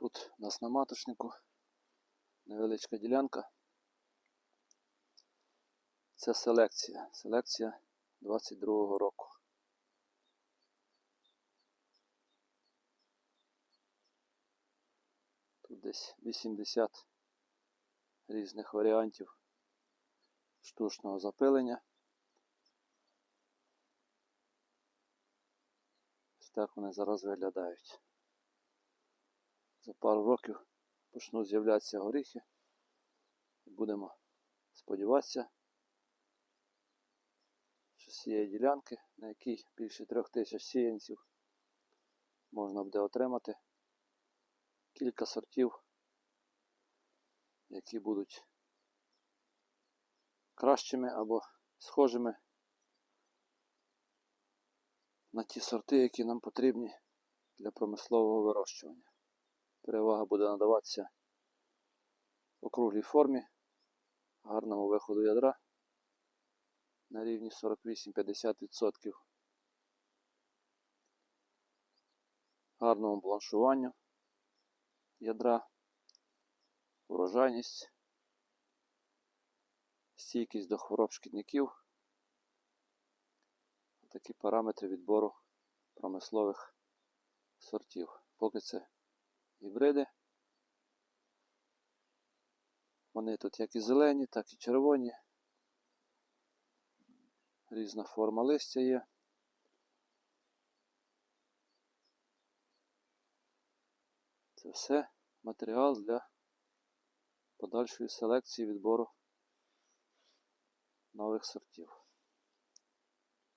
Тут у нас на маточнику невеличка ділянка. Це селекція. Селекція 22-го року. Тут десь 80 різних варіантів штучного запилення. Ось так вони зараз виглядають. За пару років почнуть з'являтися горіхи. Будемо сподіватися, що з цієї ділянки, на якій більше трьох тисяч сіянців, можна буде отримати кілька сортів, які будуть кращими або схожими на ті сорти, які нам потрібні для промислового вирощування. Перевага буде надаватися округлій формі, гарному виходу ядра на рівні 48-50%, гарному бланшуванню ядра, урожайність, стійкість до хвороб шкідників. Такі параметри відбору промислових сортів. Поки це гібриди. Вони тут як і зелені, так і червоні. Різна форма листя є. Це все матеріал для подальшої селекції відбору нових сортів.